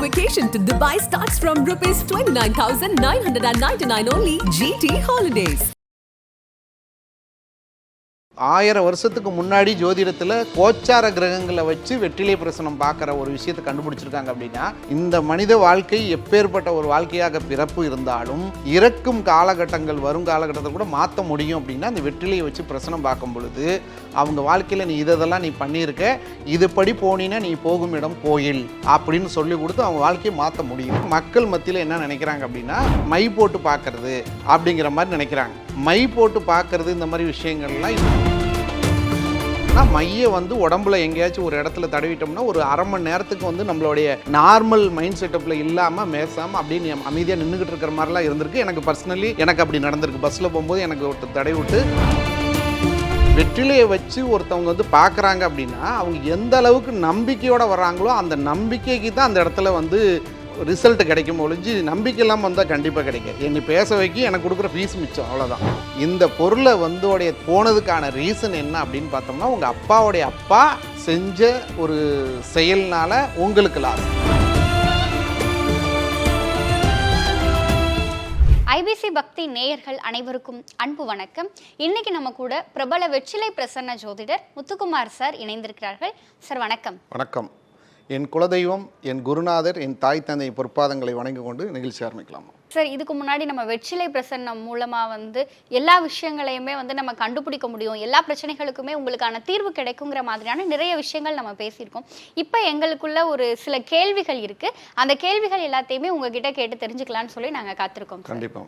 Vacation to Dubai starts from rupees 29,999 only. GT Holidays. ஆயிரம் வருஷத்துக்கு முன்னாடி ஜோதிடத்தில் கோச்சார கிரகங்களை வச்சு வெற்றிலை பிரசனம் பார்க்குற ஒரு விஷயத்தை கண்டுபிடிச்சிருக்காங்க அப்படின்னா இந்த மனித வாழ்க்கை எப்பேற்பட்ட ஒரு வாழ்க்கையாக பிறப்பு இருந்தாலும் இறக்கும் காலகட்டங்கள் வரும் காலகட்டத்தில் கூட மாற்ற முடியும் அப்படின்னா அந்த வெற்றிலையை வச்சு பிரசனம் பார்க்கும் பொழுது அவங்க வாழ்க்கையில் நீ இதெல்லாம் நீ பண்ணியிருக்க இதுபடி போனீன்னா நீ போகும் இடம் கோயில் அப்படின்னு சொல்லி கொடுத்து அவங்க வாழ்க்கையை மாற்ற முடியும். மக்கள் மத்தியில் என்ன நினைக்கிறாங்க அப்படின்னா மை போட்டு பார்க்கறது அப்படிங்கிற மாதிரி நினைக்கிறாங்க. மை போட்டு பார்க்கறது இந்த மாதிரி விஷயங்கள்லாம் ஆனால் மைய வந்து உடம்புல எங்கேயாச்சும் ஒரு இடத்துல தடவிட்டோம்னா ஒரு அரை மணி நேரத்துக்கு வந்து நம்மளுடைய நார்மல் மைண்ட் செட்டப்பில் இல்லாமல் மேசாமல் அப்படின்னு அமைதியாக நின்றுக்கிட்டு இருக்கிற மாதிரிலாம் இருந்திருக்கு. எனக்கு பர்சனலி எனக்கு அப்படி நடந்திருக்கு. பஸ்ஸில் போகும்போது எனக்கு ஒருத்தர் தடை விட்டு வெற்றிலையை வச்சு ஒருத்தவங்க வந்து பார்க்குறாங்க அப்படின்னா அவங்க எந்த அளவுக்கு நம்பிக்கையோடு வர்றாங்களோ அந்த நம்பிக்கைக்கு தான் அந்த இடத்துல வந்து ரிசல்ட் கிடைக்கும் ஒழிஞ்சு நம்பிக்கை இல்லாமல் வந்தால் கண்டிப்பாக கிடைக்கும் என்னை பேச வைக்கி எனக்கு கொடுக்குற ஃபீஸ் மிச்சம் அவ்வளோதான் இந்த பொருளை வந்தோடைய போனதுக்கான ரீசன் என்ன அப்படின்னு பார்த்தோம்னா உங்கள் அப்பாவுடைய அப்பா செஞ்ச ஒரு செயல்னால உங்களுக்கு லாஸ் ஐபிசி பக்தி நேயர்கள் அனைவருக்கும் அன்பு வணக்கம். இன்னைக்கு நம்ம கூட பிரபல வெற்றிலை பிரசன்ன ஜோதிடர் முத்துக்குமார் சார் இணைந்திருக்கிறார்கள். சார் வணக்கம். வணக்கம். என் குலதெய்வம் என் குருநாதர் என் தாய் தந்தை பொற்பாதங்களை வணங்கி கொண்டு நிகழ்ச்சி ஆரம்பிக்கலாமா? சார் இதுக்கு முன்னாடி நம்ம வெற்றிலை பிரசன்னம் மூலமா வந்து எல்லா விஷயங்களையுமே வந்து நம்ம கண்டுபிடிக்க முடியும். எல்லா பிரச்சனைகளுக்குமே உங்களுக்கான தீர்வு கிடைக்குங்கிற மாதிரியான நிறைய விஷயங்கள் நம்ம பேசியிருக்கோம். இப்போ எங்களுக்குள்ள ஒரு சில கேள்விகள் இருக்கு. அந்த கேள்விகள் எல்லாத்தையுமே உங்ககிட்ட கேட்டு தெரிஞ்சுக்கலாம்னு சொல்லி நாங்க காத்திருக்கோம். கண்டிப்பாக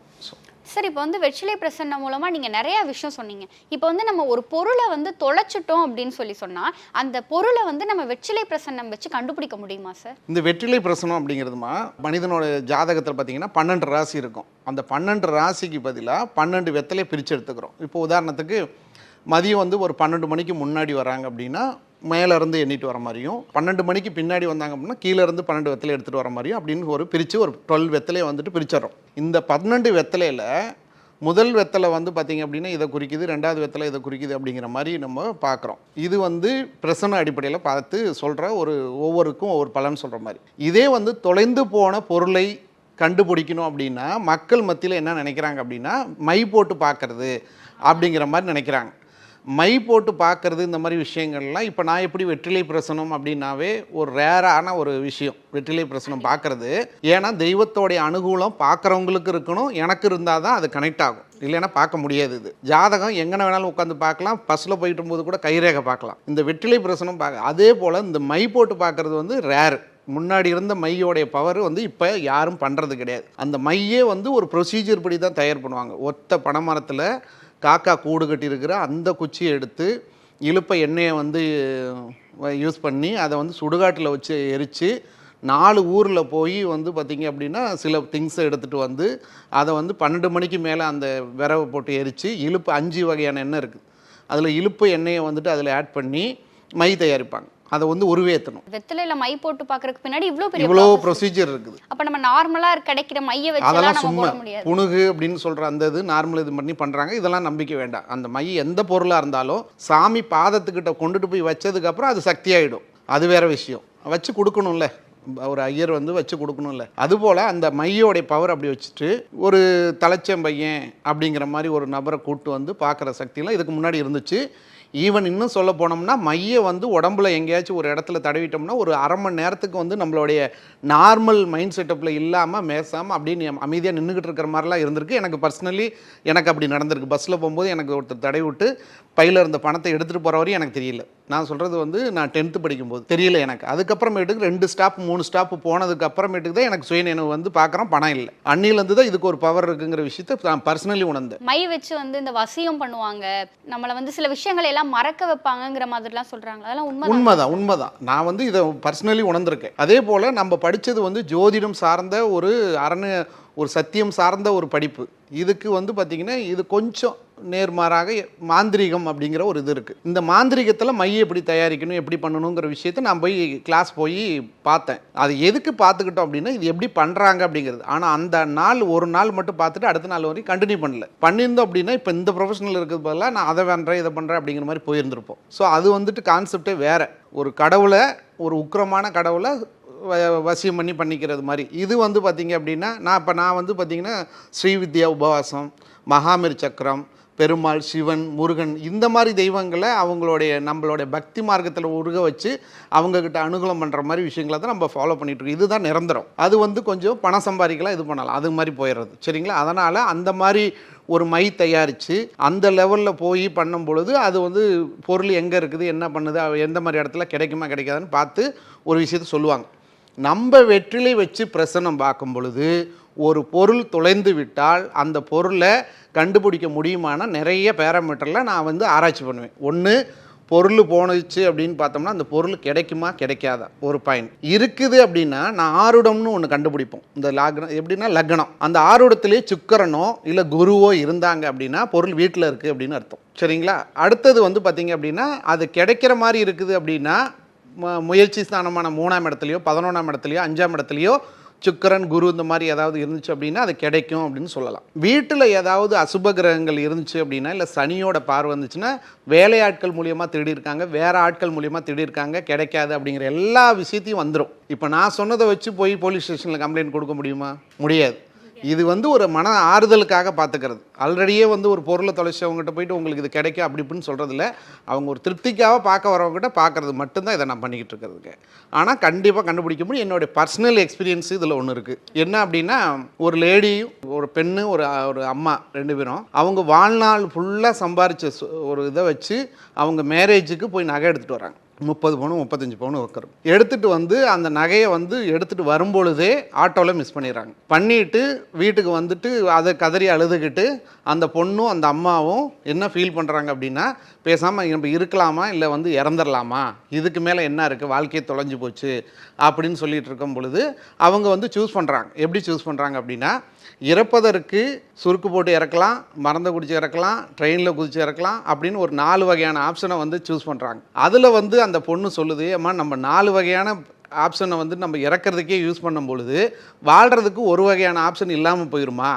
சார் இப்போ வந்து வெற்றிலை பிரசன்னம் மூலமாக நீங்கள் நிறையா விஷயம் சொன்னீங்க. இப்போ வந்து நம்ம ஒரு பொருளை வந்து தொலைச்சிட்டோம் அப்படின்னு சொல்லி சொன்னால் அந்த பொருளை வந்து நம்ம வெற்றிலை பிரசன்னம் வச்சு கண்டுபிடிக்க முடியுமா சார்? இந்த வெற்றிலை பிரசனம் அப்படிங்கிறதுமா மனிதனோட ஜாதகத்தில் பார்த்தீங்கன்னா பன்னெண்டு ராசி இருக்கும். அந்த பன்னெண்டு ராசிக்கு பதிலாக பன்னெண்டு வெத்தலையை பிரித்து எடுத்துக்கிறோம். இப்போ உதாரணத்துக்கு மதியம் வந்து ஒரு பன்னெண்டு மணிக்கு முன்னாடி வராங்க அப்படின்னா மேலே இருந்து எண்ணிட்டு வர மாதிரியும் பன்னெண்டு மணிக்கு பின்னாடி வந்தாங்க அப்படின்னா கீழே இருந்து பன்னெண்டு வெத்தலை எடுத்துகிட்டு வர மாதிரியும் அப்படின்னு ஒரு பிரித்து ஒரு டுவெல் வெத்தலையை வந்துட்டு பிரிச்சிடறோம். இந்த பன்னெண்டு வெத்தலையில் முதல் வெத்தலை வந்து பார்த்திங்க அப்படின்னா இதை குறிக்குது ரெண்டாவது வெத்தலை இதை குறிக்குது அப்படிங்கிற மாதிரி நம்ம பார்க்குறோம் இது வந்து பிரசன அடிப்படையில் பார்த்து சொல்கிற ஒரு ஒவ்வொருக்கும் ஒவ்வொரு பலன் சொல்கிற மாதிரி. இதே வந்து தொலைந்து போன பொருளை கண்டுபிடிக்கணும் அப்படின்னா மக்கள் மத்தியில் என்ன நினைக்கிறாங்க அப்படின்னா மை போட்டு பார்க்குறது அப்படிங்கிற மாதிரி நினைக்கிறாங்க. மை போட்டு பார்க்கறது இந்த மாதிரி விஷயங்கள்லாம் இப்போ நான் எப்படி வெற்றிலை பிரசனம் அப்படின்னாவே ஒரு ரேரான ஒரு விஷயம். வெற்றிலை பிரசனம் பார்க்குறது. ஏன்னா தெய்வத்தோடைய அனுகூலம் பார்க்குறவங்களுக்கு இருக்கணும். எனக்கு இருந்தால் தான் அது கனெக்ட் ஆகும். இல்லைன்னா பார்க்க முடியாது இது. ஜாதகம் எங்கே வேணாலும் உட்காந்து பார்க்கலாம். பஸ்ஸில் போயிட்டு போது கூட கைரேகை பார்க்கலாம். இந்த வெற்றிலை பிரசனம் பார்க்க அதே போல் இந்த மை போட்டு பார்க்குறது வந்து ரேர் முன்னாடி இருந்த மையோடைய பவர் வந்து இப்போ யாரும் பண்ணுறது கிடையாது. அந்த மையே வந்து ஒரு ப்ரொசீஜர் படி தான் தயார் பண்ணுவாங்க. ஒத்த பனைமரத்தில் காக்கா கூடு கட்டியிருக்கிற அந்த குச்சியை எடுத்து இழுப்ப எண்ணெயை வந்து யூஸ் பண்ணி அதை வந்து சுடுகாட்டில் வச்சு எரித்து நாலு ஊரில் போய் வந்து பார்த்திங்க அப்படின்னா சில திங்ஸை எடுத்துகிட்டு வந்து அதை வந்து பன்னெண்டு மணிக்கு மேலே அந்த விரவை போட்டு எரித்து இழுப்பு அஞ்சு வகையான எண்ணெய் இருக்குது அதில் இழுப்பு எண்ணெயை வந்துட்டு அதில் ஆட் பண்ணி மை தயாரிப்பாங்க. அதை வந்து உருவேற்றணும் வெத்தலையில மை போட்டு பார்க்கறதுக்கு பின்னாடி இவ்ளோ பெரிய இவ்வளோ. ப்ரொசீஜர் இருக்குது. அப்ப நம்ம நார்மலா கிடைக்கிற மைய வச்சு அதெல்லாம் சும்மா புணுகு அப்படின்னு சொல்ற அந்த இது நார்மல் இது பண்ணி பண்றாங்க. இதெல்லாம் நம்பிக்கை வேண்டாம். அந்த மை எந்த பொருளா இருந்தாலும் சாமி பாதத்துக்கிட்ட கொண்டுட்டு போய் வச்சதுக்கு அப்புறம் அது சக்தி ஆயிடும் அது வேற விஷயம். வச்சு கொடுக்கணும்ல. ஒரு ஐயர் வந்து வச்சு கொடுக்கணும்ல. அதுபோல் அந்த மையோடைய பவர் அப்படி வச்சுட்டு ஒரு தலைச்சம் பையன் அப்படிங்கிற மாதிரி ஒரு நபரை கூட்டு வந்து பார்க்குற சக்தியெல்லாம் இதுக்கு முன்னாடி இருந்துச்சு. ஈவன் இன்னும் சொல்ல போனோம்னா மைய வந்து உடம்புல எங்கேயாச்சும் ஒரு இடத்துல தடவிட்டோம்னா ஒரு அரை மணி நேரத்துக்கு வந்து நம்மளுடைய நார்மல் மைண்ட் செட்டப்பில் இல்லாமல் மேசாமல் அப்படின்னு அமைதியாக நின்றுக்கிட்டு இருக்கிற மாதிரிலாம் இருந்திருக்கு. எனக்கு பர்சனலி எனக்கு அப்படி நடந்திருக்கு. பஸ்ஸில் போகும்போது எனக்கு ஒருத்தர் தடவி விட்டு பையில் இருந்த பணத்தை எடுத்துகிட்டு போகிற வரையும் எனக்கு தெரியல. நான் சொல்கிறது வந்து நான் டென்த்து படிக்கும்போது. தெரியல எனக்கு. அதுக்கப்புறமேட்டுக்கு ரெண்டு ஸ்டாப் மூணு ஸ்டாப் போனதுக்கு அப்புறமேட்டுக்கு தான் எனக்கு சுயநினைவு வந்து பார்க்குறோம். பணம் இல்லை. அன்னிலேருந்து தான் இதுக்கு ஒரு பவர் இருக்குங்கிற விஷயத்தை நான் பர்சனலி உணர்ந்தேன். மை வச்சு வந்து இந்த வசியம் பண்ணுவாங்க. நம்மளை வந்து சில விஷயங்கள் எல்லாம் மறக்க வைப்பாங்கங்கிற மாதிரிலாம் சொல்றாங்க அதெல்லாம் உண்மை உண்மைதான் உண்மைதான். நான் வந்து இதை பர்சனலி உணர்ந்திருக்கேன். அதே போல் நம்ம படித்தது வந்து ஜோதிடம் சார்ந்த ஒரு அரண் ஒரு சத்தியம் சார்ந்த ஒரு படிப்பு. இதுக்கு வந்து பார்த்திங்கன்னா இது கொஞ்சம் நேர்மாறாக மாந்திரீகம் அப்படிங்கிற ஒரு இது இருக்குது இந்த மாந்திரீகத்தில் மைய எப்படி தயாரிக்கணும் எப்படி பண்ணணுங்கிற விஷயத்தை நான் போய் கிளாஸ் போய் பார்த்தேன். அது எதுக்கு பார்த்துக்கிட்டோம் அப்படின்னா இது எப்படி பண்ணுறாங்க அப்படிங்கிறது. ஆனால் அந்த நாள் ஒரு நாள் மட்டும் பார்த்துட்டு அடுத்த நாள் வரைக்கும் கண்டினியூ பண்ணல. பண்ணியிருந்தோம் அப்படின்னா இப்போ இந்த ப்ரொஃபஷனல் இருக்கிறது பதிலாக நான் அதை பண்ணுறேன் இதை பண்ணுறேன் அப்படிங்கிற மாதிரி போயிருந்திருப்போம். ஸோ அது வந்துட்டு கான்செப்டே வேறு. ஒரு கடவுளை ஒரு உக்கிரமான கடவுளை வசியம் பண்ணி பண்ணிக்கிறது மாதிரி. இது வந்து பார்த்திங்க அப்படின்னா நான் இப்போ நான் வந்து பார்த்திங்கன்னா ஸ்ரீவித்யா உபவாசம் மகாமிர் சக்கரம் பெருமாள் சிவன் முருகன் இந்த மாதிரி தெய்வங்களை அவங்களுடைய நம்மளுடைய பக்தி மார்க்கத்தில் உருக வச்சு அவங்கக்கிட்ட அனுகூலம் பண்ணுற மாதிரி விஷயங்களை தான் நம்ம ஃபாலோ பண்ணிட்டு இருக்கோம். இதுதான் நிரந்தரம். அது வந்து கொஞ்சம் பணம் சம்பாதிக்கலாம் இது பண்ணலாம். அது மாதிரி போயிடுறது. சரிங்களா? அதனால் அந்த மாதிரி ஒரு மை தயாரித்து அந்த லெவலில் போய் பண்ணும் பொழுது அது வந்து பொருள் எங்கே இருக்குது என்ன பண்ணுது எந்த மாதிரி இடத்துல கிடைக்குமா கிடைக்காதுன்னு பார்த்து ஒரு விஷயத்த சொல்லுவாங்க. நம்ம வெற்றிலை வச்சு பிரசனம் பார்க்கும் பொழுது ஒரு பொருள் தொலைந்து விட்டால் அந்த பொருளை கண்டுபிடிக்க முடியுமான நிறைய பேராமீட்டரில் நான் வந்து ஆராய்ச்சி பண்ணுவேன். ஒன்று பொருள் போனச்சு அப்படின்னு பார்த்தோம்னா அந்த பொருள் கிடைக்குமா கிடைக்காதா? ஒரு பாயிண்ட் இருக்குது அப்படின்னா நான் ஆருடம்னு ஒன்று கண்டுபிடிப்போம். இந்த லக்னம் எப்படின்னா லக்னம். அந்த ஆருடத்திலேயே சுக்கரனோ இல்லை குருவோ இருந்தாங்க அப்படின்னா பொருள் வீட்டில் இருக்குது அப்படின்னு அர்த்தம். சரிங்களா? அடுத்தது வந்து பார்த்தீங்க அப்படின்னா அது கிடைக்கிற மாதிரி இருக்குது அப்படின்னா முயற்சி ஸ்தானமான மூணாம் இடத்துலையோ பதினொன்றாம் இடத்துலையோ அஞ்சாம் இடத்துலையோ சுக்கிரன் குரு இந்த மாதிரி ஏதாவது இருந்துச்சு அப்படின்னா அது கிடைக்கும் அப்படின்னு சொல்லலாம். வீட்டில் ஏதாவது அசுப கிரகங்கள் இருந்துச்சு அப்படின்னா இல்லை சனியோட பார்வை வந்துச்சுன்னா வேலையாட்கள் மூலியமாக திருடியிருக்காங்க வேறு ஆட்கள் மூலியமாக திருடியிருக்காங்க கிடைக்காது அப்படிங்கிற எல்லா விஷயத்தையும் வந்துடும் இப்போ நான் சொன்னதை வச்சு போய் போலீஸ் ஸ்டேஷனில் கம்ப்ளைண்ட் கொடுக்க முடியுமா? முடியாது. இது வந்து ஒரு மன ஆறுதலுக்காக பார்த்துக்கிறது. ஆல்ரெடியே வந்து ஒரு பொருளை தொலைச்சவங்ககிட்ட போயிட்டு உங்களுக்கு இது கிடைக்கும் அப்படி இப்படின்னு சொல்கிறதில்ல அவங்க ஒரு திருப்திக்காக பார்க்க வரவங்ககிட்ட பார்க்குறது மட்டும்தான் இதை நான் பண்ணிக்கிட்டு இருக்கிறதுக்கு. ஆனால் கண்டிப்பாக கண்டுபிடிக்க முடியும். என்னுடைய பர்சனல் எக்ஸ்பீரியன்ஸ் இதில் ஒன்று இருக்குது என்ன அப்படின்னா ஒரு லேடி ஒரு பெண்ணு ஒரு ஒரு அம்மா ரெண்டு பேரும் அவங்க வாழ்நாள் ஃபுல்லாக சம்பாரித்த ஒரு இதை வச்சு அவங்க மேரேஜுக்கு போய் நகை எடுத்துகிட்டு வராங்க. முப்பது பவுன் முப்பத்தஞ்சு பவுன் வைக்கிறோம் எடுத்துகிட்டு வந்து அந்த நகையை வந்து எடுத்துகிட்டு வரும்பொழுதே ஆட்டோவில் மிஸ் பண்ணிடுறாங்க. பண்ணிட்டு வீட்டுக்கு வந்துட்டு அதை கதறி அழுதுகிட்டு அந்த பொண்ணும் அந்த அம்மாவும் என்ன ஃபீல் பண்ணுறாங்க அப்படின்னா பேசாமல் நம்ம இருக்கலாமா இல்லை வந்து இறந்துடலாமா இதுக்கு மேலே என்ன இருக்குது வாழ்க்கையை தொலைஞ்சு போச்சு அப்படின்னு சொல்லிகிட்டு இருக்கும் பொழுது அவங்க வந்து சூஸ் பண்ணுறாங்க எப்படி சூஸ் பண்ணுறாங்க அப்படின்னா இறப்பதற்கு சுருக்கு போட்டு இறக்கலாம் மறந்து குடிச்சு இறக்கலாம் ட்ரெயினில் குதிச்சு இறக்கலாம் அப்படின்னு ஒரு நாலு வகையான ஆப்ஷனை வந்து சூஸ் பண்ணுறாங்க அதில் வந்து அந்த பொண்ணு சொல்லுது அம்மா நம்ம நாலு வகையான ஆப்ஷனை வந்து நம்ம இறக்கிறதுக்கே யூஸ் பண்ணும் பொழுது வாழ்கிறதுக்கு ஒரு வகையான ஆப்ஷன் இல்லாமல் போயிருமா?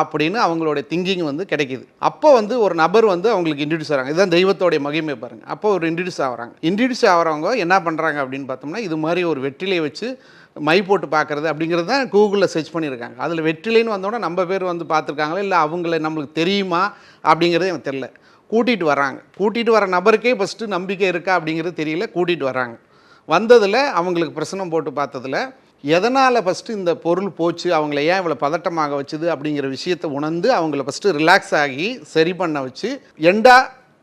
அப்படின்னு அவங்களுடைய திங்கிங் வந்து கிடைக்குது. அப்போ வந்து ஒரு நபர் வந்து அவங்களுக்கு இன்ட்ரடியூஸ் ஆகிறாங்க இதுதான் தெய்வத்தோடைய மகிமை பாருங்கள் அப்போ ஒரு இன்ட்ரடியூஸ் ஆகிறாங்க. இன்ட்ரடியூஸ் ஆகிறவங்க என்ன பண்ணுறாங்க அப்படின்னு பார்த்தோம்னா இது மாதிரி ஒரு வெற்றிலையை வச்சு மை போட்டு பார்க்குறது அப்படிங்கிறது தான் கூகுளில் சர்ச் பண்ணியிருக்காங்க. அதில் வெற்றிலைன்னு வந்தோடனே நம்ம பேர் வந்து பார்த்துருக்காங்களா? இல்லை அவங்கள நம்மளுக்கு தெரியுமா? அப்படிங்கிறது எனக்கு தெரில கூட்டிகிட்டு வராங்க கூட்டிகிட்டு வர நபருக்கே ஃபஸ்ட்டு நம்பிக்கை இருக்கா அப்படிங்கிறது தெரியல. கூட்டிகிட்டு வராங்க வந்ததில் அவங்களுக்கு பிரசனம் போட்டு பார்த்ததுல எதனால் ஃபஸ்ட்டு இந்த பொருள் போச்சு அவங்கள ஏன் இவ்வளோ பதட்டமாக வச்சுது அப்படிங்கிற விஷயத்தை உணர்ந்து அவங்கள ஃபஸ்ட்டு ரிலாக்ஸ் ஆகி சரி பண்ண வச்சு எண்டா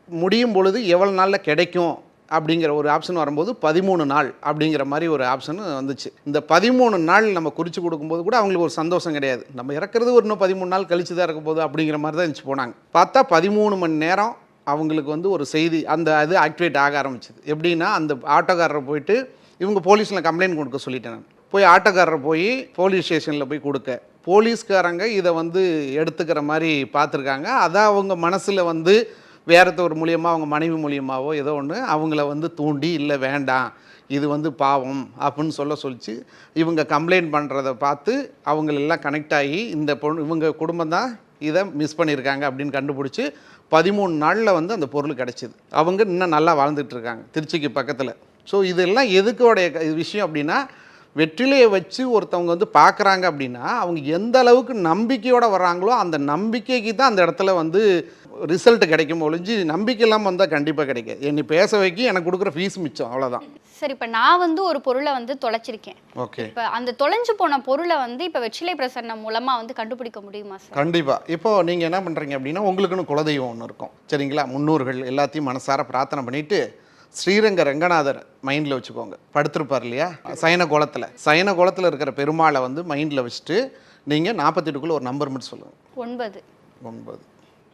முடியும் பொழுது எவ்வளோ நாளில் கிடைக்கும்? அப்படிங்கிற ஒரு ஆப்ஷன் வரும்போது பதிமூணு நாள் அப்படிங்கிற மாதிரி ஒரு ஆப்ஷன் வந்துச்சு. இந்த பதிமூணு நாள் நம்ம குறித்து கொடுக்கும்போது கூட அவங்களுக்கு ஒரு சந்தோஷம் கிடையாது. நம்ம இறக்குறது ஒரு இன்னும் பதிமூணு நாள் கழிச்சு தான் இருக்க போது அப்படிங்கிற மாதிரி தான் இருந்துச்சு போனாங்க. பார்த்தா பதிமூணு மணி நேரம் அவங்களுக்கு வந்து ஒரு செய்தி அந்த இது ஆக்டிவேட் ஆக ஆரம்பிச்சது. எப்படின்னா அந்த ஆட்டோக்காரரை போயிட்டு இவங்க போலீஸில் கம்ப்ளைண்ட் கொடுக்க சொல்லிட்டேன் நான். போய் ஆட்டோக்காரரை போய் போலீஸ் ஸ்டேஷனில் போய் கொடுக்க. போலீஸ்காரங்க இதை வந்து எடுத்துக்கிற மாதிரி பார்த்துருக்காங்க. அதான் அவங்க மனசில் வந்து வேறத்தவர் மூலியமாக அவங்க மனைவி மூலியமாகவோ ஏதோ ஒன்று அவங்கள வந்து தூண்டி இல்லை வேண்டாம். இது வந்து பாவம் அப்படின்னு சொல்ல சொல்லிச்சு. இவங்க கம்ப்ளைண்ட் பண்ணுறத பார்த்து அவங்களெல்லாம் கனெக்ட் ஆகி இந்த பொண்ணு இவங்க குடும்பம் தான் இதை மிஸ் பண்ணியிருக்காங்க அப்படின்னு கண்டுபிடிச்சி பதிமூணு நாளில் வந்து அந்த பொருள் கிடச்சிது. அவங்க இன்னும் நல்லா வாழ்ந்துட்டு இருக்காங்க திருச்சிக்கு பக்கத்தில். ஸோ இதெல்லாம் எதுக்கோடைய க- விஷயம் அப்படின்னா வெற்றிலையை வச்சு ஒருத்தவங்க வந்து பார்க்குறாங்க அப்படின்னா அவங்க எந்த அளவுக்கு நம்பிக்கையோடு வர்றாங்களோ அந்த நம்பிக்கைக்கு தான் அந்த இடத்துல வந்து ரிசல்ட் கிடைக்கும் ஒழிஞ்சு நம்பிக்கை இல்லாமல் வந்தால் கண்டிப்பாக கிடைக்காது. என்னை பேச வைக்கி எனக்கு கொடுக்குற ஃபீஸ் மிச்சம் அவ்வளோதான் சரி இப்ப நான் வந்து ஒரு பொருளை வந்து தொலைச்சிருக்கேன். ஓகே. இப்ப அந்த தொலைஞ்சு போன பொருளை வந்து இப்ப வெற்றிலை பிரசன்னம் மூலமா வந்து கண்டுபிடிக்க முடியுமா சார்? கண்டிப்பாக இப்போ நீங்கள் என்ன பண்ணுறீங்க அப்படின்னா உங்களுக்குன்னு குலதெய்வம் ஒன்று இருக்கும். சரிங்களா? முன்னோர்கள் எல்லாத்தையும் மனசார பிரார்த்தனை பண்ணிட்டு ஸ்ரீரங்க ரங்கநாதர் மைண்டில் வச்சுக்கோங்க. படுத்திருப்பார் இல்லையா? சயன கோலத்தில். சயன கோலத்தில் இருக்கிற பெருமாளை வந்து மைண்டில் வச்சுட்டு நீங்கள் நாற்பத்தெட்டுக்குள்ளே ஒரு நம்பர் மட்டும் சொல்லுங்கள் ஒன்பது. ஒன்பது.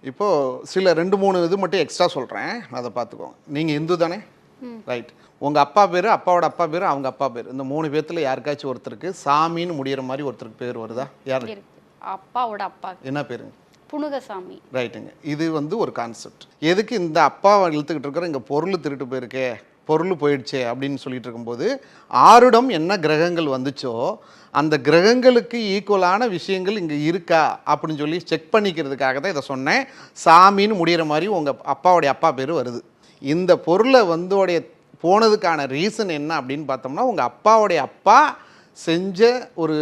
இப்போது சில ரெண்டு மூணு இது மட்டும் எக்ஸ்ட்ரா சொல்கிறேன் அதை பார்த்துக்கோங்க. நீங்கள் இந்து தானே? ரைட் உங்கள் அப்பா பேர் அப்பாவோட அப்பா பேர் அவங்க அப்பா பேர். இந்த மூணு பேர்த்தில் யாருக்காச்சும் ஒருத்தருக்கு சாமின்னு முடியிற மாதிரி ஒருத்தருக்கு பேர் வருதா? யார்? அப்பாவோட அப்பா. என்ன பேருங்க? புனுகசாமி. ரைட்டுங்க இது வந்து ஒரு கான்செப்ட் எதுக்கு இந்த அப்பாவை இழுத்துக்கிட்டு இருக்கிற இங்கே பொருள் திருட்டு போயிருக்கே. பொருள் போயிடுச்சே அப்படின்னு சொல்லிட்டு இருக்கும்போது ஆருடம் என்ன கிரகங்கள் வந்துச்சோ அந்த கிரகங்களுக்கு ஈக்குவலான விஷயங்கள் இங்கே இருக்கா அப்படின்னு சொல்லி செக் பண்ணிக்கிறதுக்காக தான் இதை சொன்னேன். சாமின்னு முடிகிற மாதிரி உங்கள் அப்பாவுடைய அப்பா பேர் வருது. இந்த பொருளை வந்தோடைய போனதுக்கான ரீசன் என்ன அப்படின்னு பார்த்தோம்னா உங்கள் அப்பாவுடைய அப்பா செஞ்ச ஒரு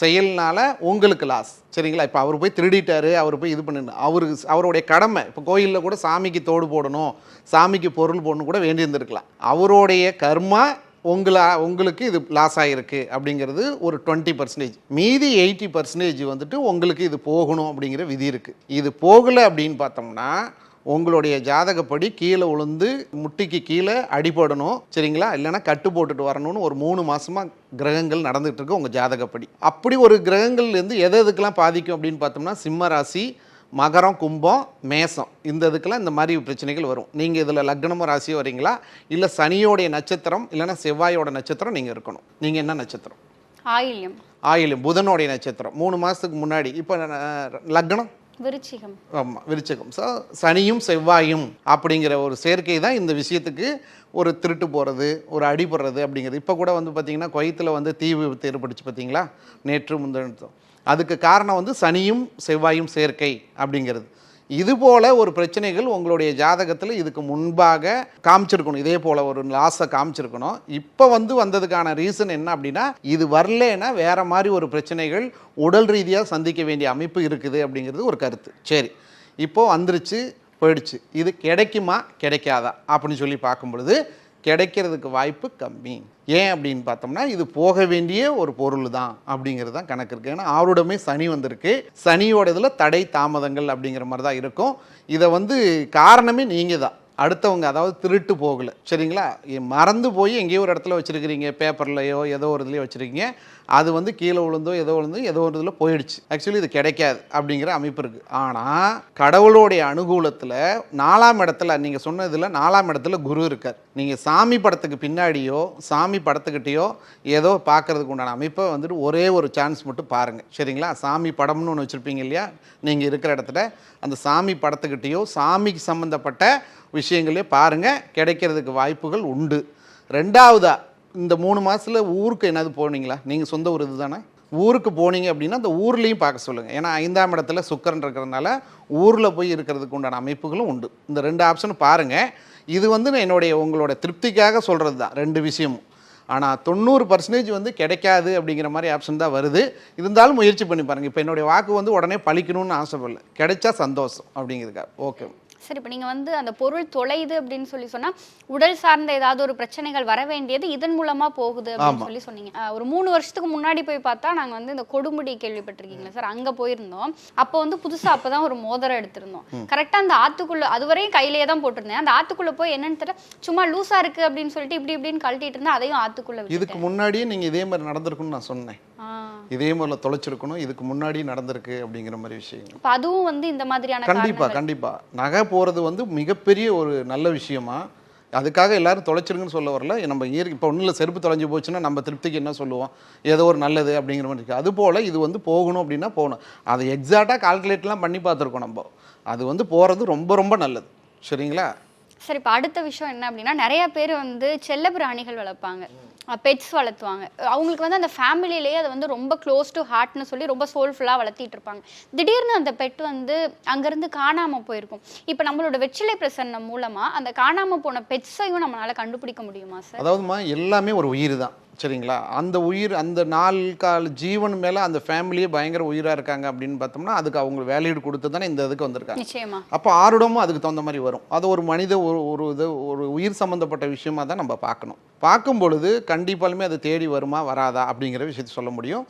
செயல்னால உங்களுக்கு லாஸ் சரிங்களா? இப்போ அவர் போய் திருடிட்டாரு அவர் போய் இது பண்ணு அவருக்கு அவருடைய கடமை இப்போ கோயிலில் கூட சாமிக்கு தோடு போடணும் சாமிக்கு பொருள் போடணும் கூட வேண்டியிருந்திருக்கலாம். அவருடைய கர்மா உங்களா உங்களுக்கு இது லாஸ் ஆகிருக்கு அப்படிங்கிறது ஒரு டுவெண்ட்டி பர்சன்டேஜ் மீதி எயிட்டி பர்சன்டேஜ் வந்துட்டு உங்களுக்கு இது போகணும் அப்படிங்கிற விதி இருக்குது இது போகலை அப்படின்னு பார்த்தோம்னா உங்களுடைய ஜாதகப்படி கீழே விழுந்து முட்டிக்கு கீழே அடிபடணும் சரிங்களா? இல்லைன்னா கட்டு போட்டுட்டு வரணும்னு ஒரு மூணு மாசமா கிரகங்கள் நடந்துட்டு இருக்கு உங்கள் ஜாதகப்படி. அப்படி ஒரு கிரகங்கள்லேருந்து எது எதுக்கெல்லாம் பாதிக்கும் அப்படின்னு பார்த்தோம்னா சிம்ம ராசி மகரம் கும்பம் மேசம். இந்த இதுக்கெல்லாம் இந்த மாதிரி பிரச்சனைகள் வரும். நீங்கள் இதில் லக்னமும் ராசியும் வரீங்களா? இல்லை சனியோடைய நட்சத்திரம் இல்லைன்னா செவ்வாயோட நட்சத்திரம் நீங்கள் இருக்கணும். நீங்கள் என்ன நட்சத்திரம்? ஆயில்யம். ஆயிலும் புதனுடைய நட்சத்திரம். மூணு மாதத்துக்கு முன்னாடி. இப்போ லக்னம்? விருச்சிகம். ஆமாம் விருச்சகம். ஸோ சனியும் செவ்வாயும் அப்படிங்கிற ஒரு சேர்க்கை தான் இந்த விஷயத்துக்கு ஒரு திருட்டு போகிறது ஒரு அடிபடுறது அப்படிங்கிறது. இப்போ கூட வந்து பார்த்திங்கன்னா குவைத்தில் வந்து தீ விபத்து ஏற்பட்டுச்சு பார்த்தீங்களா நேற்று முந்தினத்தோம் அதுக்கு காரணம் வந்து சனியும் செவ்வாயும் சேர்க்கை அப்படிங்கிறது. இது போல ஒரு பிரச்சனைகள் உங்களுடைய ஜாதகத்தில் இதுக்கு முன்பாக காமிச்சிருக்கணும். இதே போல் ஒரு லாஸை காமிச்சிருக்கணும். இப்போ வந்து வந்ததுக்கான ரீசன் என்ன அப்படின்னா இது வரலன்னா வேற மாதிரி ஒரு பிரச்சனைகள் உடல் ரீதியாக சந்திக்க வேண்டிய அமைப்பு இருக்குது அப்படிங்கிறது ஒரு கருத்து. சரி இப்போ வந்துருச்சு போயிடுச்சு. இது கிடைக்குமா கிடைக்காதா அப்படின்னு சொல்லி பார்க்கும் பொழுது கிடைக்கிறதுக்கு வாய்ப்பு கம்மி. ஏன் அப்படின்னு பார்த்தோம்னா இது போக வேண்டிய ஒரு பொருள் தான் அப்படிங்கிறது தான் கணக்கு இருக்குது ஏன்னா அவருடமே சனி வந்திருக்கு. சனியோட இதில் தடை தாமதங்கள் அப்படிங்கிற மாதிரி தான் இருக்கும். இதை வந்து காரணமே நீங்கள் தான் அடுத்தவங்க அதாவது திருட்டு போகலை. சரிங்களா? மறந்து போய் எங்கேயோ ஒரு இடத்துல வச்சுருக்கிறீங்க பேப்பர்லையோ ஏதோ ஒரு இதுலையோ வச்சுருக்கீங்க. அது வந்து கீழே விழுந்தோ ஏதோ விழுந்தோ ஏதோ ஒரு இதில் போயிடுச்சு. ஆக்சுவலி இது கிடைக்காது அப்படிங்கிற அமைப்பு இருக்குது ஆனால் கடவுளுடைய அனுகூலத்தில் நாலாம் இடத்துல நீங்கள் சொன்னதில் நாலாம் இடத்துல குரு இருக்கார். நீங்கள் சாமி படத்துக்கு பின்னாடியோ சாமி படத்துக்கிட்டேயோ ஏதோ பார்க்கறதுக்கு உண்டான அமைப்பை வந்துட்டு ஒரே ஒரு சான்ஸ் மட்டும் பாருங்கள் சரிங்களா? சாமி படம்னு ஒன்று வச்சுருப்பீங்க இல்லையா? நீங்கள் இருக்கிற இடத்துல அந்த சாமி படத்துக்கிட்டேயோ சாமிக்கு சம்மந்தப்பட்ட விஷயங்களே பாருங்கள் கிடைக்கிறதுக்கு வாய்ப்புகள் உண்டு. ரெண்டாவதா இந்த மூணு மாதத்தில் ஊருக்கு என்னது போனீங்களா? நீங்கள் சொந்த ஊர் இது தானே ஊருக்கு போனீங்க அப்படின்னா அந்த ஊர்லேயும் பார்க்க சொல்லுங்கள் ஏன்னா ஐந்தாம் இடத்துல சுக்கரன் இருக்கிறதுனால ஊரில் போய் இருக்கிறதுக்கு உண்டான அமைப்புகளும் உண்டு. இந்த ரெண்டு ஆப்ஷனும் பாருங்கள் இது வந்து நான் என்னுடைய உங்களோட திருப்திக்காக சொல்கிறது தான் ரெண்டு விஷயமும். ஆனால் தொண்ணூறு பர்சன்டேஜ் வந்து கிடைக்காது அப்படிங்கிற மாதிரி ஆப்ஷன் தான் வருது. இருந்தாலும் முயற்சி பண்ணி பாருங்கள் இப்போ என்னுடைய வாக்கு வந்து உடனே பழிக்கணும்னு ஆசைப்படல. கிடைச்சா சந்தோஷம் அப்படிங்கிறதுக்காக. ஓகே சரி இப்போ நீங்கள் வந்து அந்த பொருள் தொலையுது அப்படின்னு சொல்லி சொன்னால் உடல் சார்ந்த ஏதாவது ஒரு பிரச்சனைகள் வர வேண்டியது இதன் மூலமா போகுது அப்படின்னு. சொல்லி சொன்னீங்க. ஒரு மூணு வருஷத்துக்கு முன்னாடி போய் பார்த்தா நாங்கள் வந்து இந்த கொடுமுடி கேள்விப்பட்டிருக்கீங்களா சார்? அங்கே போயிருந்தோம். அப்போ வந்து புதுசாக அப்போ தான் ஒரு மோதிரம் எடுத்திருந்தோம். கரெக்டாக அந்த ஆத்துக்குள்ள அதுவரையும் கையிலேயே தான் போட்டிருந்தேன். அந்த ஆத்துக்குள்ள போய் என்னன்னு தெரியல சும்மா லூஸா இருக்கு அப்படின்னு சொல்லிட்டு இப்படி இப்படின்னு கழட்டிட்டு இருந்தா அதையும் ஆத்துக்குள்ள இதுக்கு முன்னாடியே நீங்கள் இதே மாதிரி நடந்திருக்குன்னு நான் சொன்னேன். இதே மாதிரில தொலைச்சிருக்கணும் இதுக்கு முன்னாடி நடந்திருக்கு அப்படிங்கிற மாதிரி அப்ப அதுவும் வந்து இந்த மாதிரியான கண்டிப்பா. கண்டிப்பா. நகை போகிறது வந்து மிகப்பெரிய ஒரு நல்ல விஷயமா? அதுக்காக எல்லாரும் தொலைச்சிருங்கன்னு சொல்ல வரல. நம்ம இயற்கை இப்போ ஒன்றும் இல்லை செருப்பு தொலைஞ்சு போச்சுன்னா நம்ம திருப்திக்கு என்ன சொல்லுவோம்? ஏதோ ஒரு நல்லது அப்படிங்கிற மாதிரி இருக்குது அதுபோல் இது வந்து போகணும் அப்படின்னா போகணும். அதை எக்ஸாக்டாக கால்குலேட்லாம் பண்ணி பார்த்துருக்கோம் நம்ம. அது வந்து போகிறது ரொம்ப ரொம்ப நல்லது. சரிங்களா? சரி இப்போ அடுத்த விஷயம் என்ன அப்படின்னா நிறைய பேர் வந்து செல்ல பிராணிகள் வளர்ப்பாங்க. பெட்ஸ் வளர்த்துவாங்க. அவங்களுக்கு வந்து அந்த ஃபேமிலியிலேயே அது வந்து ரொம்ப க்ளோஸ் டு ஹார்ட்னு சொல்லி ரொம்ப சோல்ஃபுல்லாக வளர்த்திட்டு இருப்பாங்க. திடீர்னு அந்த பெட் வந்து அங்கேருந்து காணாமல் போயிருக்கும். இப்போ நம்மளோட வெற்றிலை பிரசன்னம் மூலமாக அந்த காணாமல் போன பெட்ஸையும் நம்மளால கண்டுபிடிக்க முடியுமா சார் அதாவதுமா எல்லாமே ஒரு உயிர் தான். சரிங்களா? அந்த உயிர் அந்த நாள் கால் ஜீவன் மேலே அந்த ஃபேமிலியே பயங்கர உயிராக இருக்காங்க அப்படின்னு பார்த்தோம்னா அதுக்கு அவங்க வேல்யூடு கொடுத்து தானே இந்த இதுக்கு வந்திருக்காங்க. அப்போ ஆருடமும் அதுக்கு தகுந்த மாதிரி வரும். அது ஒரு மனித ஒரு ஒரு இது ஒரு உயிர் சம்மந்தப்பட்ட விஷயமா தான் நம்ம பார்க்கணும். பார்க்கும் பொழுது கண்டிப்பாலுமே அது தேடி வருமா வராதா அப்படிங்கிற விஷயத்தை சொல்ல முடியும்.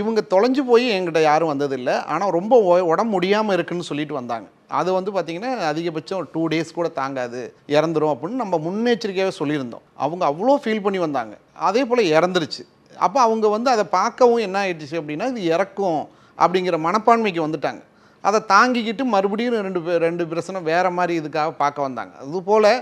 இவங்க தொலைஞ்சு போய் என்கிட்ட யாரும் வந்ததில்லை. ஆனால் ரொம்ப உடம்பு முடியாமல் இருக்குன்னு சொல்லிட்டு வந்தாங்க. அது வந்து பார்த்திங்கன்னா அதிகபட்சம் டூ டேஸ் கூட தாங்காது. இறந்துரும் அப்படின்னு நம்ம முன்னெச்சரிக்கையாகவே சொல்லியிருந்தோம். அவங்க அவ்வளோ ஃபீல் பண்ணி வந்தாங்க. அதே போல் இறந்துருச்சு. அப்போ அவங்க வந்து அதை பார்க்கவும் என்ன ஆயிடுச்சு அப்படின்னா இது இறக்கும் அப்படிங்கிற மனப்பான்மைக்கு வந்துட்டாங்க. அதை தாங்கிக்கிட்டு மறுபடியும் ரெண்டு ரெண்டு பிரச்சனை வேறு மாதிரி இதுக்காக பார்க்க வந்தாங்க. அதுபோல்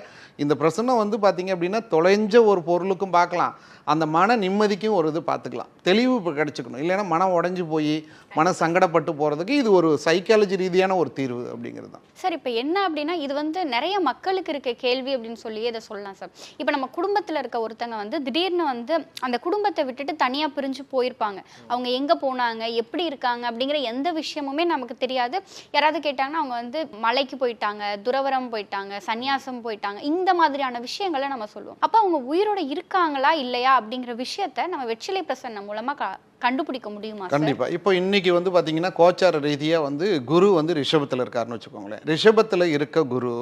இந்த பிரசனம் வந்து பார்த்தீங்க அப்படின்னா தொலைஞ்ச ஒரு பொருளுக்கும் பார்க்கலாம். அந்த மன நிம்மதிக்கும் ஒரு இது பார்த்துக்கலாம். தெளிவு இப்போ கிடச்சிக்கணும். இல்லைன்னா மனம் உடஞ்சி போய் மன சங்கடப்பட்டு போகிறதுக்கு இது ஒரு சைக்காலஜி ரீதியான ஒரு தீர்வு அப்படிங்கிறது தான். சார் இப்போ என்ன அப்படின்னா இது வந்து நிறைய மக்களுக்கு இருக்க கேள்வி அப்படின்னு சொல்லி இதை சொல்லலாம் சார். இப்போ நம்ம குடும்பத்தில் இருக்க ஒருத்தங்க வந்து திடீர்னு வந்து அந்த குடும்பத்தை விட்டுட்டு தனியாக பிரிஞ்சு போயிருப்பாங்க. அவங்க எங்கே போனாங்க எப்படி இருக்காங்க அப்படிங்கிற எந்த விஷயமுமே நமக்கு தெரியாது. யாராவது கேட்டாங்கன்னா அவங்க வந்து மலைக்கு போயிட்டாங்க துறவரம் போயிட்டாங்க சந்நியாசம் போயிட்டாங்க. இந்த இந்த மாதிரியான விஷயங்களை நம்ம சொல்லுவோம். அப்போ அவங்க உயிரோட இருக்காங்களா இல்லையா அப்படிங்கிற விஷயத்த நம்ம வெற்றிலை பிரசன்னம் மூலமாக க- கண்டுபிடிக்க முடியுமா கண்டிப்பாக இப்போ இன்னைக்கு வந்து பார்த்தீங்கன்னா கோச்சார ரீதியாக வந்து குரு வந்து ரிஷபத்தில் இருக்காருன்னு வச்சுக்கோங்களேன். ரிஷபத்தில் இருக்க குரு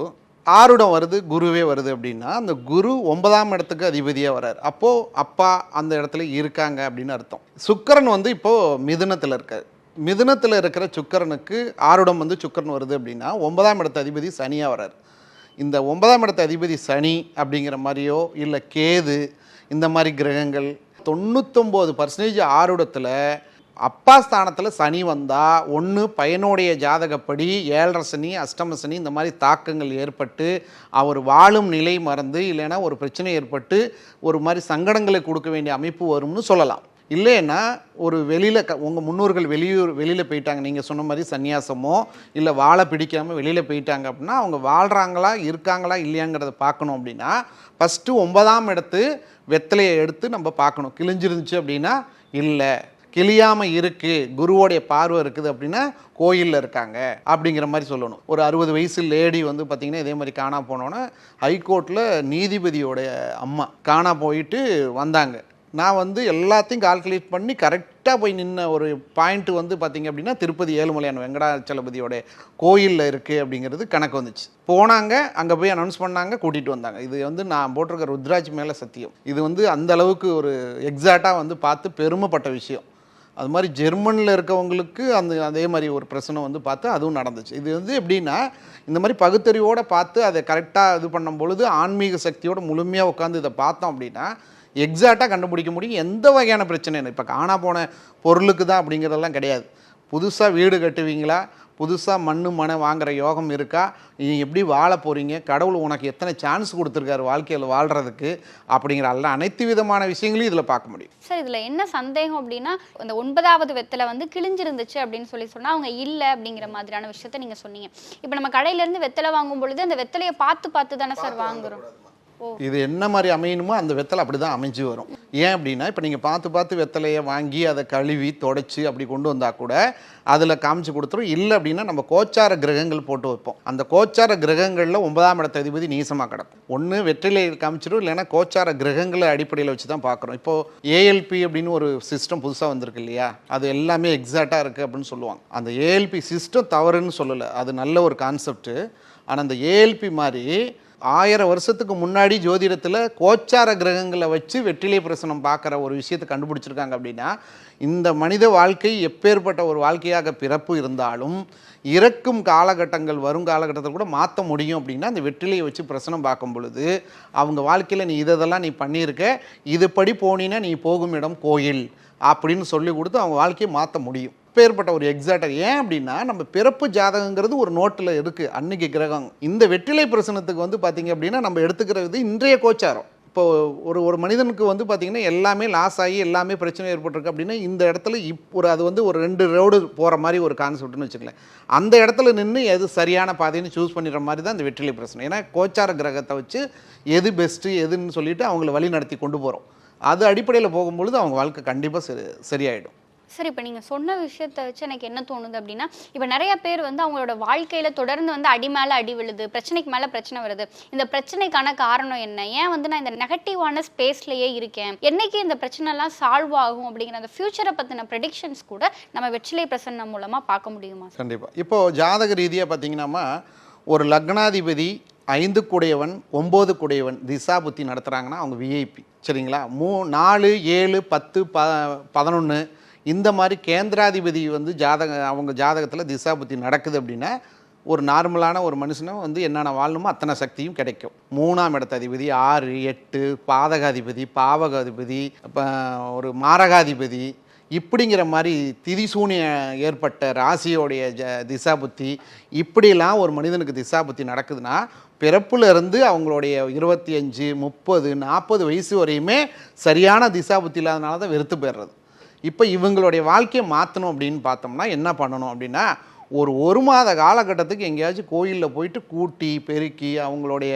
ஆறுடம் வருது குருவே வருது அப்படின்னா அந்த குரு ஒன்பதாம் இடத்துக்கு அதிபதியாக வரார் அப்போது அப்பா அந்த இடத்துல இருக்காங்க அப்படின்னு அர்த்தம். சுக்கரன் வந்து இப்போது மிதுனத்தில் இருக்கார். மிதுனத்தில் இருக்கிற சுக்கரனுக்கு ஆறுடம் வந்து சுக்கிரன் வருது அப்படின்னா ஒன்பதாம் இடத்து அதிபதி சனியாக வரார் இந்த ஒன்பதாம் இடத்து அதிபதி சனி அப்படிங்கிற மாதிரியோ இல்லை கேது இந்த மாதிரி கிரகங்கள் தொண்ணூத்தொம்பது பர்சன்டேஜ் ஆருடத்தில் அப்பா ஸ்தானத்தில் சனி வந்தால் ஒன்று பையனுடைய ஜாதகப்படி ஏழரை சனி அஷ்டம சனி இந்த மாதிரி தாக்கங்கள் ஏற்பட்டு அவர் வாழும் நிலை மறந்து இல்லைன்னா ஒரு பிரச்சனை ஏற்பட்டு ஒரு மாதிரி சங்கடங்களை கொடுக்க வேண்டிய அமைப்பு வரும்னு சொல்லலாம். இல்லைன்னா ஒரு வெளியில் க உங்கள் முன்னோர்கள் வெளியூர் வெளியில் போயிட்டாங்க. நீங்கள் சொன்ன மாதிரி சன்னியாசமோ இல்லை வாழை பிடிக்காமல் வெளியில் போயிட்டாங்க அப்படின்னா அவங்க வாழ்கிறாங்களா இருக்காங்களா இல்லையாங்கிறத பார்க்கணும் அப்படின்னா ஃபஸ்ட்டு ஒன்பதாம் இடத்து வெத்தலையை எடுத்து நம்ம பார்க்கணும். கிழிஞ்சிருந்துச்சு அப்படின்னா இல்லை. கிளியாமல் இருக்குது குருவோடைய பார்வை இருக்குது அப்படின்னா கோயிலில் இருக்காங்க அப்படிங்கிற மாதிரி சொல்லணும். ஒரு அறுபது வயசு லேடி வந்து பார்த்திங்கன்னா இதே மாதிரி காணா போனோன்னே ஹைகோர்ட்டில் நீதிபதியோடைய அம்மா காணா போயிட்டு வந்தாங்க. நான் வந்து எல்லாத்தையும் கால்குலேட் பண்ணி கரெக்டாக போய் நின்ன ஒரு பாயிண்ட் வந்து பார்த்திங்க அப்படின்னா திருப்பதி ஏழுமலையான் வெங்கடாச்சலபதியோட கோயிலில் இருக்குது அப்படிங்கிறது கணக்கு வந்துச்சு. போனாங்க அங்கே போய் அனௌன்ஸ் பண்ணாங்க கூட்டிகிட்டு வந்தாங்க. இது வந்து நான் போட்டிருக்க ருத்ராஜ் மேலே சத்தியம். இது வந்து அந்த அளவுக்கு ஒரு எக்ஸாக்டாக வந்து பார்த்து பெருமைப்பட்ட விஷயம். அது மாதிரி ஜெர்மனில் இருக்கவங்களுக்கு அந்த அதே மாதிரி ஒரு பிரச்சனை வந்து பார்த்து அதுவும் நடந்துச்சு. இது வந்து எப்படின்னா இந்த மாதிரி பகுத்தறிவோடு பார்த்து அதை கரெக்டாக இது பண்ணும் பொழுது ஆன்மீக சக்தியோட முழுமையாக உட்காந்து இதை பார்த்தோம் அப்படின்னா எக்ஸாக்டாக கண்டுபிடிக்க முடியும். எந்த வகையான பிரச்சனை இல்லை. இப்போ காணா போன பொருளுக்கு தான் அப்படிங்கிறதெல்லாம் கிடையாது. புதுசாக வீடு கட்டுவீங்களா? புதுசாக மண்ணு மனை வாங்குற யோகம் இருக்கா? நீ எப்படி வாழ போகிறீங்க கடவுள் உனக்கு எத்தனை சான்ஸ் கொடுத்துருக்காரு வாழ்க்கையில் வாழ்கிறதுக்கு அப்படிங்கிற எல்லா அனைத்து விதமான விஷயங்களையும் இதில் பார்க்க முடியும். சார் இதுல என்ன சந்தேகம் அப்படின்னா இந்த ஒன்பதாவது வெத்தலை வந்து கிழிஞ்சிருந்துச்சு அப்படின்னு சொல்லி சொன்னா அவங்க இல்ல அப்படிங்கிற மாதிரியான விஷயத்த நீங்க சொன்னீங்க. இப்போ நம்ம கடையில இருந்து வெத்தலை வாங்கும் பொழுது அந்த வெத்தலையை பார்த்து பார்த்து தானே சார் வாங்குறோம். இது என்ன மாதிரி அமையணுமோ அந்த வெத்தலை அப்படி தான் அமைஞ்சு வரும். ஏன் அப்படின்னா இப்போ நீங்கள் பார்த்து பார்த்து வெத்தலையை வாங்கி அதை கழுவி தொடச்சி அப்படி கொண்டு வந்தால் கூட அதில் காமிச்சு கொடுத்துரும். இல்லை அப்படின்னா நம்ம கோச்சார கிரகங்கள் போட்டு வைப்போம். அந்த கோச்சார கிரகங்களில் ஒன்பதாம் இடத்த அதிபதி நீசமாக கிடக்கும். ஒன்று வெற்றிலையில் காமிச்சிடும் இல்லைன்னா கோச்சார கிரகங்களை அடிப்படையில் வச்சு தான் பார்க்குறோம் இப்போது ஏஎல்பி அப்படின்னு ஒரு சிஸ்டம் புதுசாக வந்திருக்கு இல்லையா? அது எல்லாமே எக்ஸாக்டாக இருக்குது அப்படின்னு சொல்லுவாங்க. அந்த ஏஎல்பி சிஸ்டம் தவறுன்னு சொல்லலை. அது நல்ல ஒரு கான்செப்ட்டு ஆனால் அந்த ஏஎல்பி மாதிரி ஆயிரம் வருஷத்துக்கு முன்னாடி ஜோதிடத்தில் கோச்சார கிரகங்களை வச்சு வெற்றிலை பிரசனம் பார்க்குற ஒரு விஷயத்தை கண்டுபிடிச்சிருக்காங்க அப்படின்னா இந்த மனித வாழ்க்கை எப்பேற்பட்ட ஒரு வாழ்க்கையாக பிறப்பு இருந்தாலும் இறக்கும் காலகட்டங்கள் வரும் காலகட்டத்தில் கூட மாற்ற முடியும் அப்படின்னா அந்த வெற்றிலையை வச்சு பிரசனம் பார்க்கும் பொழுது அவங்க வாழ்க்கையில் நீ இதெல்லாம் நீ பண்ணியிருக்க இதுபடி போனீன்னா நீ போகும் இடம் கோயில் அப்படின்னு சொல்லி கொடுத்து அவங்க வாழ்க்கையை மாற்ற முடியும். அப்பேற்பட்ட ஒரு எக்ஸாக்டர் ஏன் அப்படின்னா நம்ம பிறப்பு ஜாதகங்கிறது ஒரு நோட்டில் இருக்குது அன்னைக்கு கிரகம். இந்த வெற்றிலை பிரசனத்துக்கு வந்து பார்த்திங்க அப்படின்னா நம்ம எடுத்துக்கிறது இன்றைய கோச்சாரம். இப்போ ஒரு ஒரு மனிதனுக்கு வந்து பார்த்திங்கன்னா எல்லாமே லாஸ் ஆகி எல்லாமே பிரச்சனை ஏற்பட்டிருக்கு அப்படின்னா இந்த இடத்துல இப் ஒரு அது வந்து ஒரு ரெண்டு ரோடு போகிற மாதிரி ஒரு கான்செப்ட்னு வச்சுக்கலேன் அந்த இடத்துல நின்று எது சரியான பாதைன்னு சூஸ் பண்ணிடுற மாதிரி தான் இந்த வெற்றிலை பிரச்சனை ஏன்னா கோச்சார கிரகத்தை வச்சு எது பெஸ்ட்டு எதுன்னு சொல்லிட்டு அவங்கள வழி நடத்தி கொண்டு போகிறோம் அது அடிப்படையில் போகும்பொழுது அவங்க வாழ்க்கை கண்டிப்பாக சரி சரியாயிடும். சரி இப்போ நீங்கள் சொன்ன விஷயத்த வச்சு எனக்கு என்ன தோணுது அப்படின்னா இப்போ நிறைய பேர் வந்து அவங்களோட வாழ்க்கையில் தொடர்ந்து வந்து அடி மேலே அடி விழுது பிரச்சனைக்கு மேலே பிரச்சனை வருது. இந்த பிரச்சனைக்கான காரணம் என்ன? ஏன் வந்து நான் இந்த நெகட்டிவான ஸ்பேஸ்லேயே இருக்கேன்? என்னைக்கு இந்த பிரச்சனைலாம் சால்வ் ஆகும் அப்படிங்கிற அந்த ஃபியூச்சரை பற்றின ப்ரெடிக்ஷன்ஸ் கூட நம்ம வெற்றிலை பிரசன்னம் மூலமாக பார்க்க முடியுமா கண்டிப்பாக இப்போது ஜாதக ரீதியாக பார்த்தீங்கன்னா ஒரு லக்னாதிபதி ஐந்து கூடையவன் ஒம்பது கூடையவன் திசா புத்தி நடத்துகிறாங்கன்னா அவங்க விஐபி சரிங்களா? மூ நாலு ஏழு பத்து ப பதினொன்று இந்த மாதிரி கேந்திராதிபதி வந்து ஜாதக அவங்க ஜாதகத்தில் திசாபுத்தி நடக்குது அப்படின்னா ஒரு நார்மலான ஒரு மனுஷனும் வந்து என்னென்ன வாழணுமோ அத்தனை சக்தியும் கிடைக்கும். மூணாம் இடத்த அதிபதி ஆறு எட்டு பாதகாதிபதி பாவகாதிபதி இப்போ ஒரு மாரகாதிபதி இப்படிங்கிற மாதிரி திதிசூனிய ஏற்பட்ட ராசியோடைய ஜ திசா புத்தி இப்படிலாம் ஒரு மனிதனுக்கு திசா புத்தி நடக்குதுன்னா பிறப்புலேருந்து அவங்களுடைய இருபத்தி அஞ்சு முப்பது நாற்பது வயசு வரையுமே சரியான திசா புத்தி இல்லாதனால தான் வெறுத்து போயிடுறது. இப்போ இவங்களுடைய வாழ்க்கையை மாற்றணும் அப்படின்னு பார்த்தோம்னா என்ன பண்ணணும் அப்படின்னா ஒரு ஒரு மாத காலகட்டத்துக்கு எங்கேயாச்சும் கோயிலில் போயிட்டு கூட்டி பெருக்கி அவங்களுடைய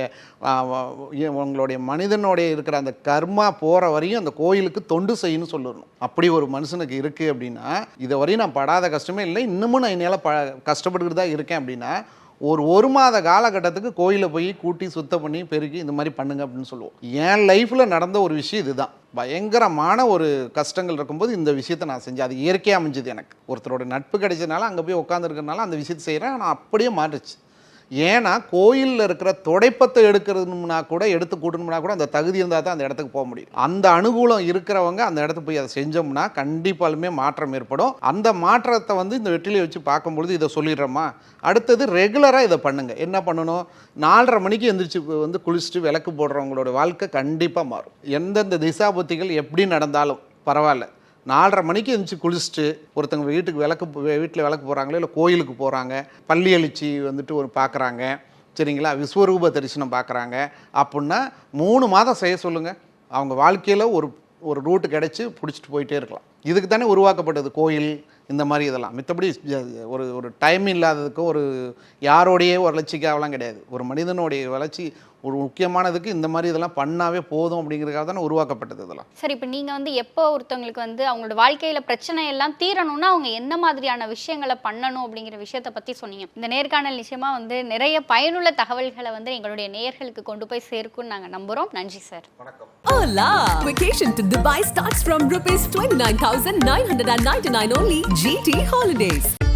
அவங்களுடைய மனிதனுடைய இருக்கிற அந்த கர்மா போகிற வரையும் அந்த கோயிலுக்கு தொண்டு செய்யணும்னு சொல்லணும் அப்படி ஒரு மனுஷனுக்கு இருக்குது அப்படின்னா இதை வரையும் நான் படாத கஷ்டமே இல்லை. இன்னமும் நான் என்னால் ப கஷ்டப்பட்டுக்கிட்டு தான் இருக்கேன் அப்படின்னா ஒரு ஒரு மாத காலகட்டத்துக்கு கோயிலை போய் கூட்டி சுத்தம் பண்ணி பெருக்கி இந்த மாதிரி பண்ணுங்க அப்படின்னு சொல்லுவோம். என் லைஃப்பில் நடந்த ஒரு விஷயம் இதுதான். பயங்கரமான ஒரு கஷ்டங்கள் இருக்கும்போது இந்த விஷயத்தை நான் செஞ்சேன். அது இயற்கையாக அமைஞ்சது எனக்கு. ஒருத்தரோட நட்பு கிடைச்சதுனால அங்கே போய் உட்காந்துருக்கனால அந்த விஷயத்தை செய்கிறேன் ஆனால் அப்படியே மாறுச்சு ஏன்னா கோயிலில் இருக்கிற துடைப்பத்தை எடுக்கிறதுனா கூட எடுத்து கூட்டணும்னா கூட அந்த தகுதி இருந்தால் தான் அந்த இடத்துக்கு போக முடியும். அந்த அனுகூலம் இருக்கிறவங்க அந்த இடத்துக்கு போய் அதை செஞ்சோம்னா கண்டிப்பாலுமே மாற்றம் ஏற்படும். அந்த மாற்றத்தை வந்து இந்த வெற்றிலையை வச்சு பார்க்கும்பொழுது இதை சொல்லிடுறோமா அடுத்தது ரெகுலராக இதை பண்ணுங்கள் என்ன பண்ணணும்? நாலரை மணிக்கு எந்திரிச்சு வந்து குளிச்சுட்டு விளக்கு போடுறவங்களோட வாழ்க்கை கண்டிப்பாக மாறும். எந்தெந்த திசாபுத்திகள் எப்படி நடந்தாலும் பரவாயில்ல. நாலரை மணிக்கு எழுந்துச்சு குளிச்சுட்டு ஒருத்தங்க வீட்டுக்கு விளக்கு வீட்டில் விளக்கு போகிறாங்களோ இல்லை கோயிலுக்கு போகிறாங்க பள்ளி எழுச்சி வந்துட்டு ஒரு பார்க்குறாங்க சரிங்களா? விஸ்வரூப தரிசனம் பார்க்குறாங்க அப்படின்னா மூணு மாதம் செய்ய சொல்லுங்கள் அவங்க வாழ்க்கையில் ஒரு ஒரு ரூட்டு கிடச்சி பிடிச்சிட்டு போயிட்டே இருக்கலாம். இதுக்கு தானே உருவாக்கப்பட்டது கோயில் இந்த மாதிரி இதெல்லாம். மித்தபடி ஒரு ஒரு டைம் இல்லாததுக்கு ஒரு யாரோடையே ஒரு வளர்ச்சிக்காகலாம் கிடையாது. ஒரு மனிதனுடைய வளர்ச்சி ஒரு முக்கியமானதுக்கு இந்த மாதிரி இதெல்லாம் பண்ணாவே போதும் அப்படிங்கிறதுக்காக தானே உருவாக்கப்பட்டது இதெல்லாம். சரி இப்போ நீங்க வந்து எப்போ ஒருத்தவங்களுக்கு வந்து அவங்களோட வாழ்க்கையில பிரச்சனை எல்லாம் தீரணும்னா அவங்க என்ன மாதிரியான விஷயங்களை பண்ணணும் அப்படிங்கிற விஷயத்தை பத்தி சொன்னீங்க. இந்த நேர்காணல் நிச்சயமா வந்து நிறைய பயனுள்ள தகவல்களை வந்து எங்களுடைய நேயர்களுக்கு கொண்டு போய் சேர்க்கும்னு நாங்க நம்புறோம். நன்றி sir. Hola! Vacation to Dubai starts from rupees 29,999 only. GT Holidays.